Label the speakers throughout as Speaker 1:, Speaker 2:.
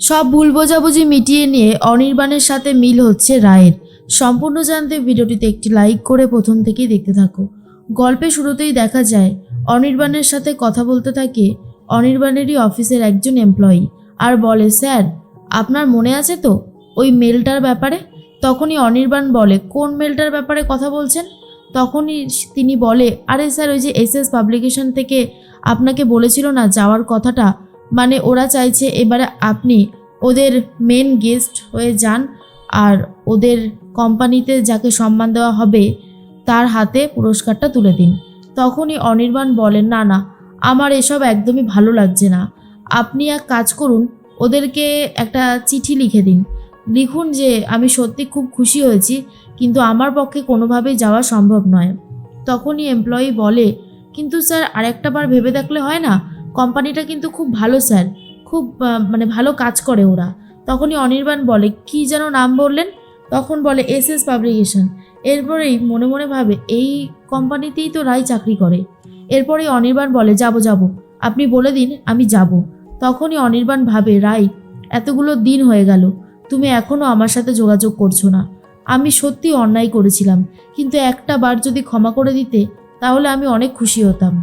Speaker 1: সব ভুল বোঝাবুঝি মিটিয়ে নিয়ে অনির্বাণের সাথে মিল হচ্ছে রায়ের। সম্পূর্ণ জানতে ভিডিওটিতে একটি লাইক করে প্রথম থেকেই দেখতে থাকো। গল্পে শুরুতেই দেখা যায়, অনির্বাণের সাথে কথা বলতে থাকে অনির্বাণেরই অফিসের একজন এমপ্লয়ি আর বলে, স্যার, আপনার মনে আছে তো ওই মেলটার ব্যাপারে? তখনই অনির্বাণ বলে, কোন মেলটার ব্যাপারে কথা বলছেন? তখনই তিনি বলে, আরে স্যার, ওই যে এস এস পাবলিকেশন থেকে আপনাকে বলেছিল না যাওয়ার কথাটা? মানে ওরা চাইছে এবারে আপনি ওদের মেন গেস্ট হয়ে যান আর ওদের কোম্পানিতে যাকে সম্মান দেওয়া হবে তার হাতে পুরস্কারটা তুলে দিন। তখনই অনির্বাণ বলেন, না না, আমার এসব একদমই ভালো লাগছে না। আপনি এক কাজ করুন, ওদেরকে একটা চিঠি লিখে দিন। লিখুন যে, আমি সত্যি খুব খুশি হয়েছি, কিন্তু আমার পক্ষে কোনোভাবেই যাওয়া সম্ভব নয়। তখনই এমপ্লয়ি বলে, কিন্তু স্যার, আরেকটা বার ভেবে দেখলে হয় না? কোম্পানিটা কিন্তু খুব ভালো স্যার, খুব মানে ভালো কাজ করে ওরা। তখনই অনির্বাণ বলে, কি যেন নাম বললেন? তখন বলে এস এস পাবলিকেশন। এরপরেই মনে মনে ভাবে, এই কোম্পানিতেই তো রায় চাকরি করে। এরপরেই অনির্বাণ বলে, যাব যাব। আপনি বলে দিন, আমি যাব। তখনই অনির্বাণ ভাবে রায় এতগুলো দিন হয়ে গেল, তুমি এখনও আমার সাথে যোগাযোগ করছ না। আমি সত্যি অন্যায় করেছিলাম, কিন্তু একটা বার যদি ক্ষমা করে দিতে, তাহলে আমি অনেক খুশি হতাম।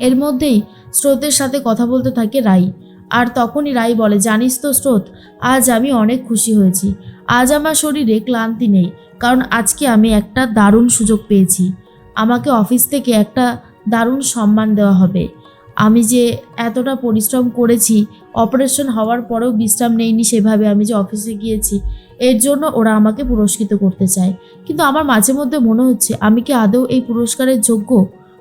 Speaker 1: এর মধ্যেই স্রোতের সাথে কথা বলতে থাকে রাই। আর তখনই রাই বলে, জানিস তো স্রোত, আজ আমি অনেক খুশি হয়েছি। আজ আমার শরীরে ক্লান্তি নেই, কারণ আজকে আমি একটা দারুণ সুযোগ পেয়েছি। আমাকে অফিস থেকে একটা দারুণ সম্মান দেওয়া হবে। আমি যে এতটা পরিশ্রম করেছি, অপারেশন হওয়ার পরেও বিশ্রাম নেইনি সেভাবে আমি যে অফিসে গিয়েছি, এর জন্য ওরা আমাকে পুরস্কৃত করতে চায়। কিন্তু আমার মাঝে মধ্যে মনে হচ্ছে, আমি কি আদৌ এই পুরস্কারের যোগ্য?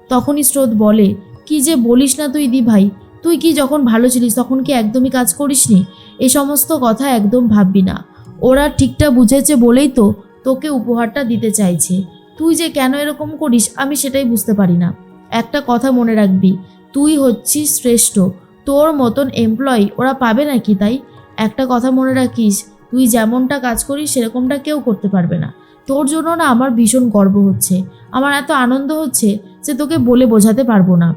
Speaker 1: তখনই স্রোত বলে কি যে বলিস না তুই দি ভাই তুই কি যখন ভালো ছিলিস তখন কি একদমই কাজ করিসনি? এই সমস্ত কথা একদম ভাববি না। ওরা ঠিকটা বুঝেছে বলেই তো তোকে উপহারটা দিতে চাইছে। তুই যে কেন এরকম করিস আমি সেটাই বুঝতে পারি না। একটা কথা মনে রাখবি, তুই হচ্ছিস শ্রেষ্ঠ। তোর মতন এমপ্লয়ি ওরা পাবে নাকি তাই? একটা কথা মনে রাখিস, তুই যেমনটা কাজ করিস সেরকমটা কেউ করতে পারবে না। তোর জন্য না আমার ভীষণ গর্ব হচ্ছে। আমার এত আনন্দ হচ্ছে যে তোকে বলে বোঝাতে পারব না।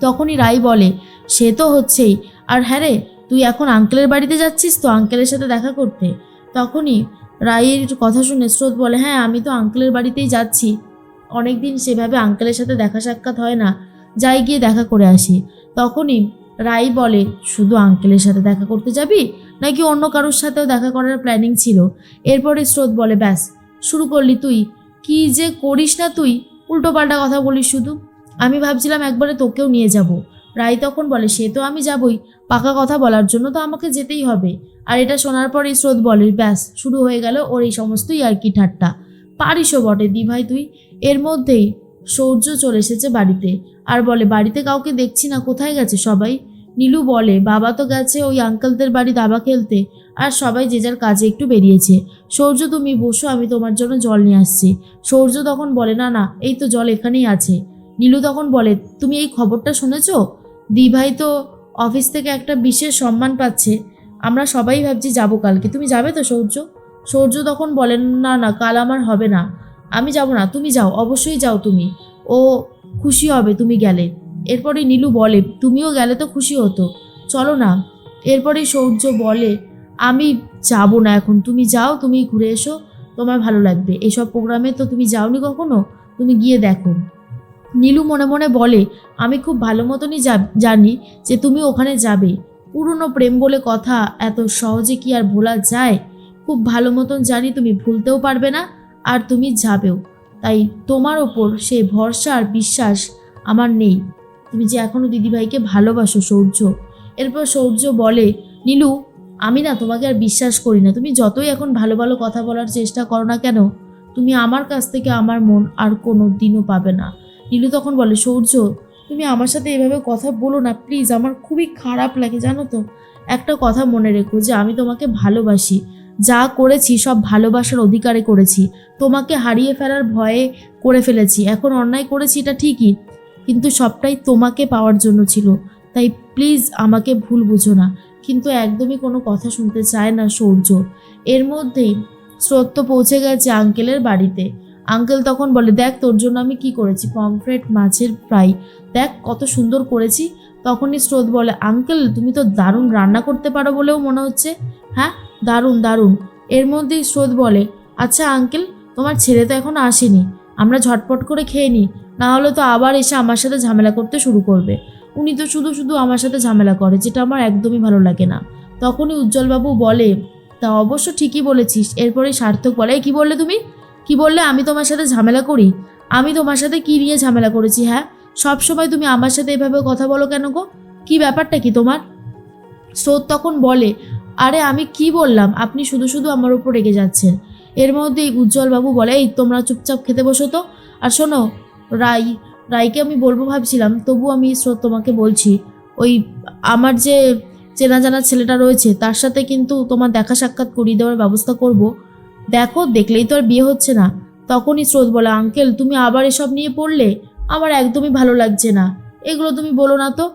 Speaker 1: তখনই রাই বলে, সে তো হচ্ছেই। আর হ্যাঁ রে, তুই এখন আঙ্কেলের বাড়িতে যাচ্ছিস তো আঙ্কেলের সাথে দেখা করতে? তখনই রাইয়ের কথা শুনে স্রোত বলে হ্যাঁ আমি তো আঙ্কেলের বাড়িতেই যাচ্ছি। অনেক দিন সেভাবে আঙ্কেলের সাথে দেখা সাক্ষাৎ হয় না। যাই গিয়ে দেখা করে আসি। তখনই রাই বলে, শুধু আঙ্কেলের সাথে দেখা করতে যাবি? নাকি অন্য কারোর সাথেও দেখা করার প্ল্যানিং ছিল? এরপরে স্রোত বলে, ব্যাস, শুরু করলি তুই। কি যে করিস না তুই, উল্টোপাল্টা কথা বলিস শুধু। আমি ভাবছিলাম একবারে তোকেও নিয়ে যাব। রাই তখন বলে, সে তো আমি যাবই। পাকা কথা বলার জন্য তো আমাকে যেতেই হবে। আর এটা শোনার পরেই স্রোত বলে, ব্যাস, শুরু হয়ে গেল ওর এই সমস্তই আর কি ঠাট্টা। পারিসও বটে দি ভাই তুই। এর মধ্যেই সৌর্য চলে এসেছে বাড়িতে আর বলে, বাড়িতে কাউকে দেখছি না, কোথায় গেছে সবাই? নীলু বলে, বাবা তো গেছে ওই আঙ্কেলদের বাড়ি দাবা খেলতে আর সবাই যে যার কাজে একটু বেরিয়েছে। সৌর্য, তুমি বসো, আমি তোমার জন্য জল নিয়ে আসছি। সৌর্য তখন বলে, না না, এই তো জল এখানেই আছে। নীলু তখন বলে, তুমি এই খবরটা শুনেছো? দিভাই তো অফিস থেকে একটা বিশেষ সম্মান পাচ্ছে। আমরা সবাই ভাবছি যাব কালকে। তুমি যাবে তো সৌর্য? সৌর্য তখন বলেন না না, কাল আমার হবে না। আমি যাব না। তুমি যাও, অবশ্যই যাও তুমি। ও খুশি হবে তুমি গেলে। এরপরে নীলু বলে, তুমিও গেলে তো খুশি হতো। চলো না। এরপরে সৌর্য বলে, আমি যাব না এখন। তুমি যাও, তুমি ঘুরে এসো। তোমার ভালো লাগবে। এইসব প্রোগ্রামে তো তুমি যাওনি কখনো? তুমি গিয়ে দেখো। নীলু মনে মনে বলে, আমি খুব ভালো মতনই জানি যে তুমি ওখানে যাবে। পুরনো প্রেম বলে কথা এত সহজে কি আর ভোলা যায়? খুব ভালো মতন জানি তুমি ভুলতেও পারবে না আর তুমি যাবেও। তাই তোমার ওপর সে ভরসা আর বিশ্বাস আমার নেই। তুমি যে এখনও দিদিভাইকে ভালোবাসো সৌর্য। এরপর সৌর্য বলে, নীলু, আমি না তোমাকে আর বিশ্বাস করি না। তুমি যতই এখন ভালো ভালো কথা বলার চেষ্টা করো না কেন, তুমি আমার কাছ থেকে আমার মন আর কোনো দিনও পাবে না। নীলু তখন বলে, সৌর্য, তুমি আমার সাথে এভাবে কথা বলো না প্লিজ আমার খুবই খারাপ লাগে, জানো তো। একটা কথা মনে রেখো যে, আমি তোমাকে ভালোবাসি। যা করেছি, সব ভালোবাসার অধিকারে করেছি। তোমাকে হারিয়ে ফেলার ভয়ে করে ফেলেছি। এখন অন্যায় করেছি, এটা ঠিকই, কিন্তু সবটাই তোমাকে পাওয়ার জন্য ছিল। তাই প্লিজ আমাকে ভুল বুঝো না। কিন্তু একদমই কোনো কথা শুনতে চায় না সৌর্য। এর মধ্যেই স্রোত পৌঁছে গেছে আঙ্কেলের বাড়িতে। আঙ্কেল তখন বলে দেখ তোর জন্য আমি কি করেছি? পমফ্রেট মাছের ফ্রাই। দেখ কত সুন্দর করেছি। তখনই স্রোত বলে আঙ্কেল তুমি তো দারুণ রান্না করতে পারো বলেও মনে হচ্ছে। হ্যাঁ দারুণ দারুণ। এর মধ্যেই স্রোত বলে আচ্ছা আঙ্কেল তোমার ছেলে তো এখন আসেনি। আমরা ঝটপট করে খেয়ে নিই। না হলে তো আবার এসে আমার সাথে ঝামেলা করতে শুরু করবে। উনি তো শুধু শুধু আমার সাথে ঝামেলা করে যেটা আমার একদমই ভালো লাগে না। তখনই উজ্জ্বলবাবু বলে তা অবশ্য ঠিকই বলেছিস। এরপরে সার্থক বলে "এই, কি বললে তুমি? কি বললে? আমি তোমার সাথে ঝামেলা করি। আমি তোমার সাথে কি নিয়ে ঝামেলা করেছি হ্যাঁ? সব সময় তুমি আমার সাথে এভাবে কথা বলো কেন গো? কি ব্যাপারটা কি তোমার? স্রোত তখন বলে, আরে, আমি কি বললাম? আপনি শুধু শুধু আমার উপর রেগে যাচ্ছেন। এর মধ্যেই উজ্জ্বলবাবু বলে, এই তোমরা চুপচাপ খেতে বসো তো। আর শোনো, রাই, রাইকে আমি বলব ভাবছিলাম, তবু আমি স্রোত তোমাকে বলছি। ওই আমার যে চেনা জানা ছেলেটা রয়েছে, তার সাথে কিন্তু তোমার দেখা সাক্ষাৎ করিয়ে দেওয়ার ব্যবস্থা করব। দেখো, দেখলেই তো আর বিয়ে হচ্ছে না। তখনই স্রোত বলে, আঙ্কেল, তুমি আবার এসব নিয়ে পড়লে? আমার একদমই ভালো লাগছে না। এগুলো তুমি বলো না তো?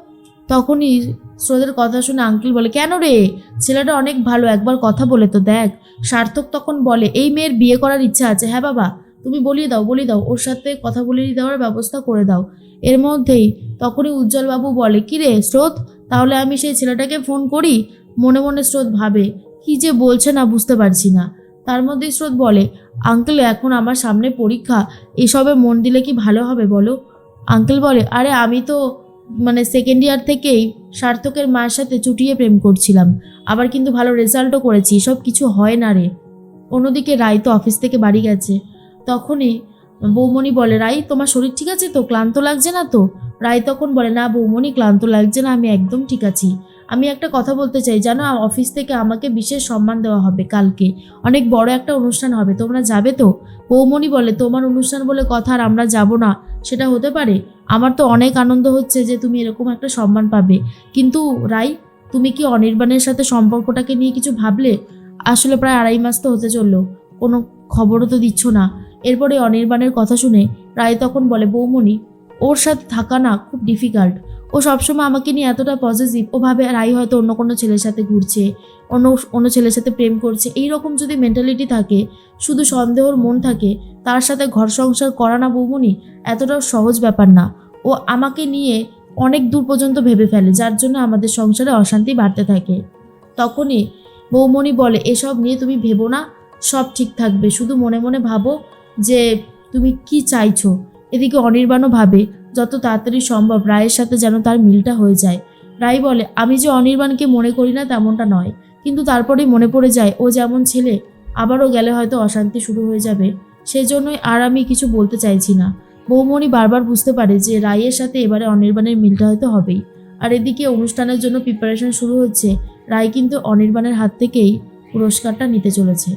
Speaker 1: তখনই স্রোতের কথা শুনে আঙ্কেল বলে, কেন রে? ছেলেটা অনেক ভালো, একবার কথা বলে তো দেখ। সার্থক তখন বলে, এই মেয়ের বিয়ে করার ইচ্ছা আছে। হ্যাঁ বাবা, তুমি বলিয়ে দাও বলিয়ে দাও। ওর সাথে কথা বলিয়ে দেওয়ার ব্যবস্থা করে দাও। এর মধ্যেই তখনই উজ্জ্বলবাবু বলে, কি রে স্রোত? তাহলে আমি সেই ছেলেটাকে ফোন করি? মনে মনে স্রোত ভাবে, কি যে বলছে না বুঝতে পারছি না। তার মধ্যে স্রোত বলে, আঙ্কেল, এখন আমার সামনে পরীক্ষা, এসবে মন দিলে কি ভালো হবে বলো? আঙ্কেল বলে, আরে, আমি তো মানে সেকেন্ড ইয়ার থেকেই সার্থকের মায়ের সাথে চুটিয়ে প্রেম করছিলাম, আবার কিন্তু ভালো রেজাল্টও করেছি সব কিছু হয় না রে। অন্যদিকে রাই তো অফিস থেকে বাড়ি গেছে। তখনই বৌমণি বলে রাই তোমার শরীর ঠিক আছে তো? ক্লান্ত লাগছে না তো? রাই তখন বলে, না বৌমণি, ক্লান্ত লাগছে না, আমি একদম ঠিক আছি। আমি একটা কথা বলতে চাই, জানো অফিস থেকে আমাকে বিশেষ সম্মান দেওয়া হবে কালকে। অনেক বড় একটা অনুষ্ঠান হবে, তোমরা যাবে তো? বৌমণি বলে, তোমার অনুষ্ঠান বলে কথা আর আমরা যাব না, সেটা হতে পারে? আমার তো অনেক আনন্দ হচ্ছে যে তুমি এরকম একটা সম্মান পাবে। কিন্তু, রাই, তুমি কি অনির্বাণের সাথে সম্পর্কটাকে নিয়ে কিছু ভাবলে? আসলে প্রায় আড়াই মাস তো হতে চলল, কোনো খবরও তো দিচ্ছ না। এরপরে অনির্বাণের কথা শুনে রায় তখন বলে, বৌমণি, ওর সাথে থাকা না, খুব ডিফিকাল্ট ও সবসময় আমাকে নিয়ে এতটা পজিটিভ ও ভাবে রাই হয়তো অন্য কোনো ছেলের সাথে ঘুরছে, অন্য অন্য ছেলের সাথে প্রেম করছে এই রকম যদি মেন্টালিটি থাকে, শুধু সন্দেহর মন থাকে, তার সাথে ঘর সংসার করা না বৌমণি এতটাও সহজ ব্যাপার না। ও আমাকে নিয়ে অনেক দূর পর্যন্ত ভেবে ফেলে, যার জন্য আমাদের সংসারে অশান্তি বাড়তে থাকে। তখনই বৌমণি বলে, এসব নিয়ে তুমি ভেবো না, সব ঠিক থাকবে। শুধু মনে মনে ভাবো যে তুমি কি চাইছো। এদিকে অনির্বাণও ভাবে যত তাড়াতাড়ি সম্ভব রায়ের সাথে যেন তার মিলটা হয়ে যায়। রায় বলে, আমি যে অনির্বাণকে মনে করি না তেমনটা নয়। কিন্তু তারপরেই মনে পড়ে যায়, ও যেমন ছেলে, আবারও গেলে হয়তো অশান্তি শুরু হয়ে যাবে। সেই জন্যই আর আমি কিছু বলতে চাইছি না। বৌমণি বারবার বুঝতে পারে যে রায়ের সাথে এবারে অনির্বাণের মিলটা হয়তো হবেই। আর এদিকে অনুষ্ঠানের জন্য প্রিপারেশন শুরু হচ্ছে। রায় কিন্তু অনির্বাণের হাত থেকেই পুরস্কারটা নিতে চলেছে।